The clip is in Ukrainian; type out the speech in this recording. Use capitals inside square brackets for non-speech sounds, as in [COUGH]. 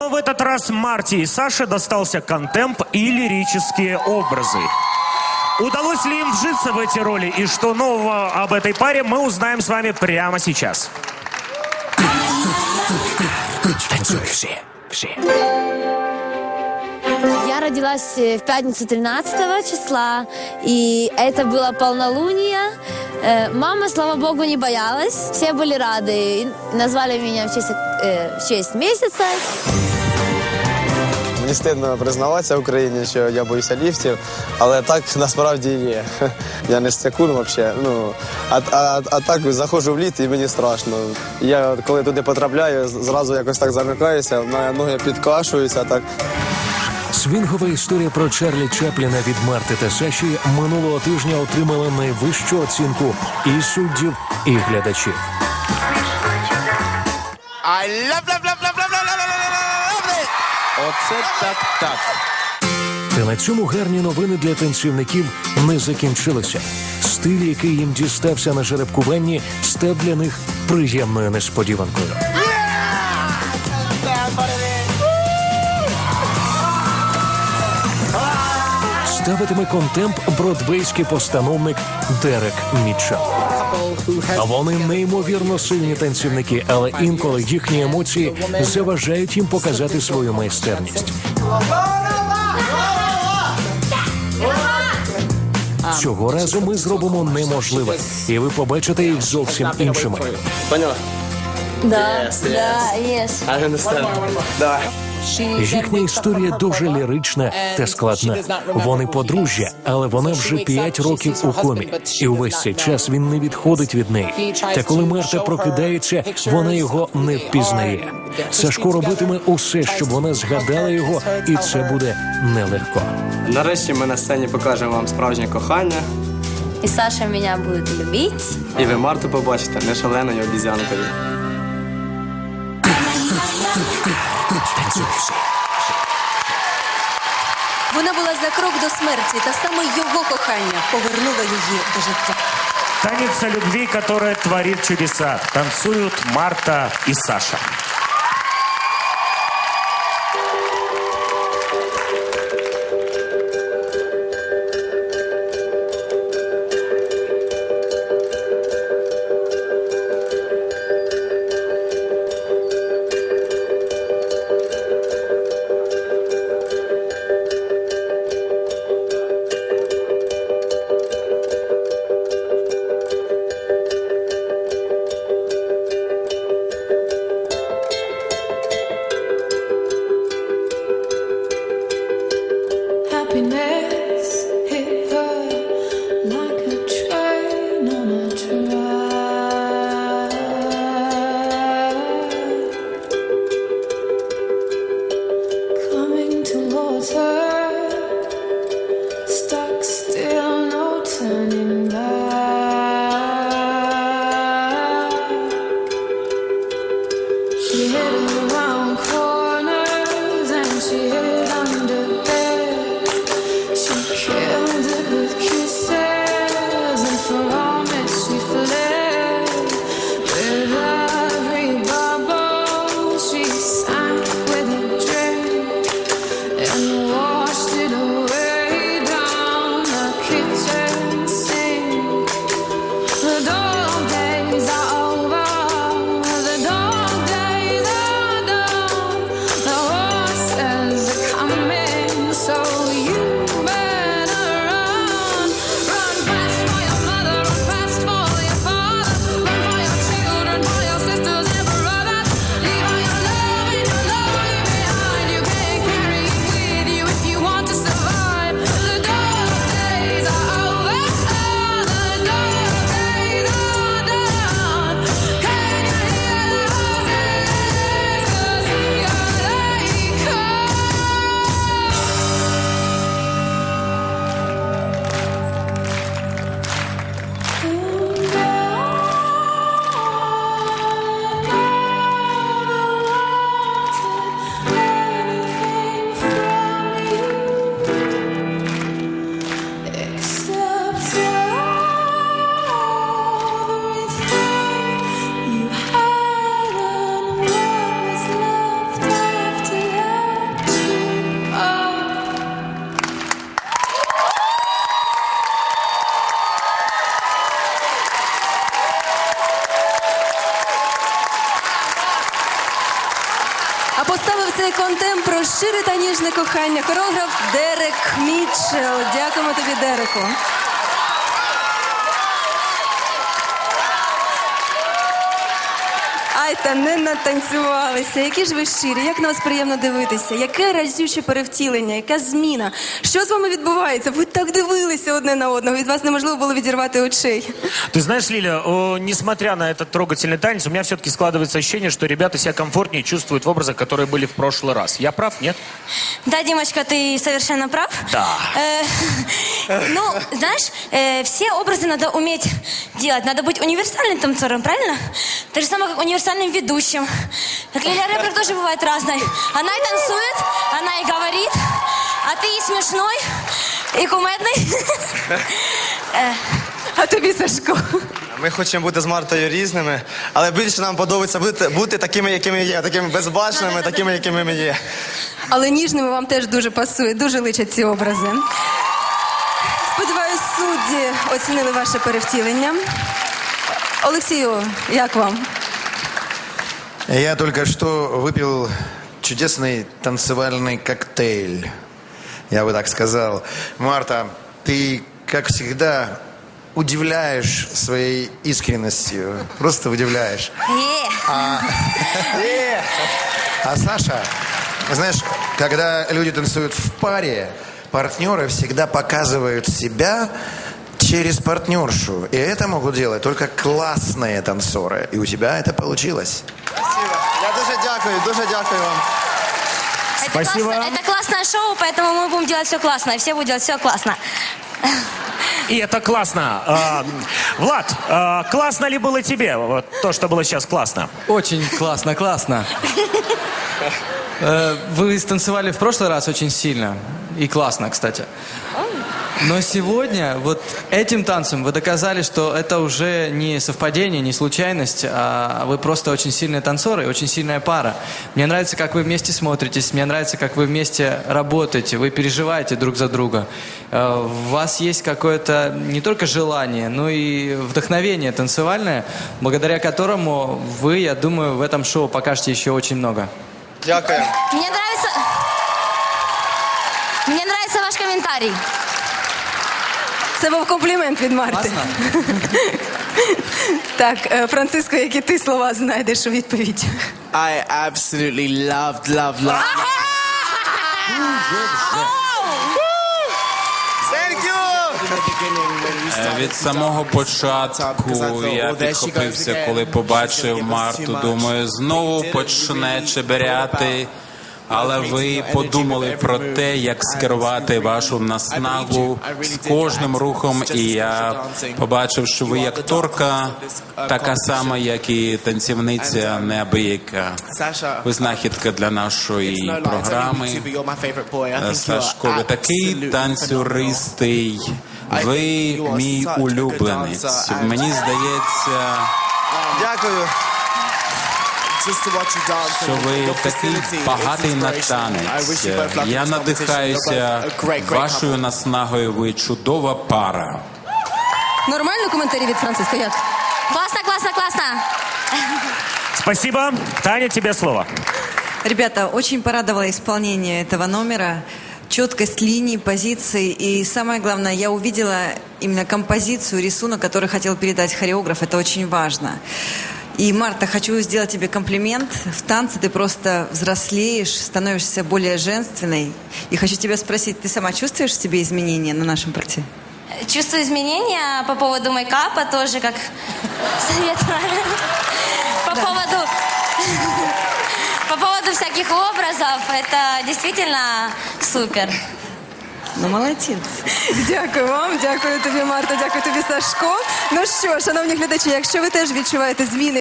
Но в этот раз Марте и Саше достался контемп и лирические образы. Удалось ли им вжиться в эти роли и что нового об этой паре мы узнаем с вами прямо сейчас. Танцуй. Я родилась э, в пятницу 13 числа, и это было полнолуние. Э, Мама, слава богу, не боялась. Все были рады. И Назвали меня в честь, э, в честь месяца. Мені стидно признаватися в Україні, що я боюся ліфтів, але так насправді є. [LAUGHS] Я не стякун взагалі. Ну, а, а, а так заходжу в літ і мені страшно. Я коли туди потрапляю, зразу якось так замикаюся, на ноги підкашуються. Так. Свінгова історія про Чарлі Чапліна від Марти та Саші минулого тижня отримала найвищу оцінку і суддів, і глядачів. I love, love, love, love, Оце так так. Та на цьому гарні новини для танцівників не закінчилися. Стиль, який їм дістався на жеребкуванні, став для них приємною несподіванкою. Ставитиме контемп бродвейський постановник Дерек Мітчелл. Вони неймовірно сильні танцівники, але інколи їхні емоції заважають їм показати свою майстерність. Цього разу ми зробимо неможливе, і ви побачите їх зовсім іншими. Поняла? Да, да, yes. I understand. Давай. Їхня історія дуже лірична та складна. Вони подружжя, але вона вже п'ять років у комі, і увесь цей час він не відходить від неї. Та коли Марта прокидається, вона його не впізнає. Сашко робитиме усе, щоб вона згадала його, і це буде нелегко. Нарешті ми на сцені покажемо вам справжнє кохання, И Саша меня будет любить. і ви Марту побачите не шаленою обізянкою. [LAUGHS] Танцюй. Вона була за крок до смерті, та саме його кохання повернуло її до життя. Танец о любви, которая творит чудеса. Танцуют Марта и Саша. Happiness поставив цей контент про щире та ніжне кохання. Хореограф Дерек Мітчел. Дякуємо тобі, Дереку. Ай, та не натанцювалися. Які ж ви щирі, як на вас приємно дивитися, яке разюче перевтілення, яка зміна. Що з вами відбувається? Ви так дивилися одне на одного. Від вас неможливо було відірвати очей. Ты знаешь, Лиля, о, несмотря на этот трогательный танец, у меня все-таки складывается ощущение, что ребята себя комфортнее чувствуют в образах, которые были в прошлый раз. Я прав, нет? Да, Димочка, ты совершенно прав. Да. Э, ну, знаешь, э, все образы надо уметь делать. Надо быть универсальным танцором, правильно? Так же самое, как универсальным ведущим. Так Лилия Рэпер тоже бывает разной. Она и танцует, она и говорит, а ты и смешной, и кумедный. [LAUGHS] А тобі, Сашко. Ми хочемо бути з Мартою різними, але більше нам подобається бути, бути такими, якими є, такими безбашеними, такими, якими ми є. Але ніжними вам теж дуже пасує, дуже личать ці образи. Сподіваюсь, судді оцінили ваше перевтілення. Олексію, як вам? Я только что выпил чудесный танцевальный коктейль. Я бы так сказал. Марта, ты, как всегда, удивляешь своей искренностью. Просто удивляешь. Е. А Саша, знаешь, когда люди танцуют в паре, партнеры всегда показывают себя через партнершу. И это могут делать только классные танцоры. И у тебя это получилось. Я дуже дякую, дуже дякую вам. Это, Спасибо. классно- это классное шоу, поэтому мы будем делать все классно, и все будут делать все классно. И это классно. А, Влад, а, классно ли было тебе вот то, что было сейчас классно? Очень классно, классно. Э, Вы станцевали в прошлый раз очень сильно. И классно, кстати. Но сегодня вот этим танцем вы доказали, что это уже не совпадение, не случайность, а вы просто очень сильные танцоры очень сильная пара. Мне нравится, как вы вместе смотритесь, мне нравится, как вы вместе работаете, вы переживаете друг за друга. Э, У вас есть какое-то не только желание, но и вдохновение танцевальное, благодаря которому вы, я думаю, в этом шоу покажете еще очень много. Дякую. Мне нравится... Мне нравится ваш комментарий. Це був комплімент від Марти. [LAUGHS] Так, е, Франциско, які ти слова знайдеш у відповідь? I absolutely loved, loved, loved. Thank you! Е, Від самого початку я підхопився, коли побачив Марту. Думаю, знову почне чеберяти. Але ви подумали про те, як скерувати вашу наснагу з кожним рухом, і я побачив, що ви акторка така сама, як і танцівниця неабияка. Ви знахідка для нашої програми. Сашко, ви такий танцюристий. Ви мій улюбленець. Мені здається, Дякую. Що ви такий багатий на танець. Я надихаюся вашою наснагою. Ви чудова пара. Нормально коментарі від Франциска? Як? Классно, классно, классно. Спасибо. Таня, тебе слово. Ребята, очень порадовало исполнение этого номера. Четкость линий, позиций. И самое главное, я увидела именно композицию, рисунок, который хотел передать хореограф. Это очень важно. И, Марта, хочу сделать тебе комплимент. В танце ты просто взрослеешь, становишься более женственной. И хочу тебя спросить, ты сама чувствуешь в себе изменения на нашем проекте? Чувствую изменения по поводу мейкапа тоже, как совет. По поводу... По поводу всяких образов, это действительно супер. Ну, молодец. Дякую вам, дякую тобі, Марта, дякую тобі, Сашко. Ну що, шановні глядачі, якщо ви теж відчуваєте зміни.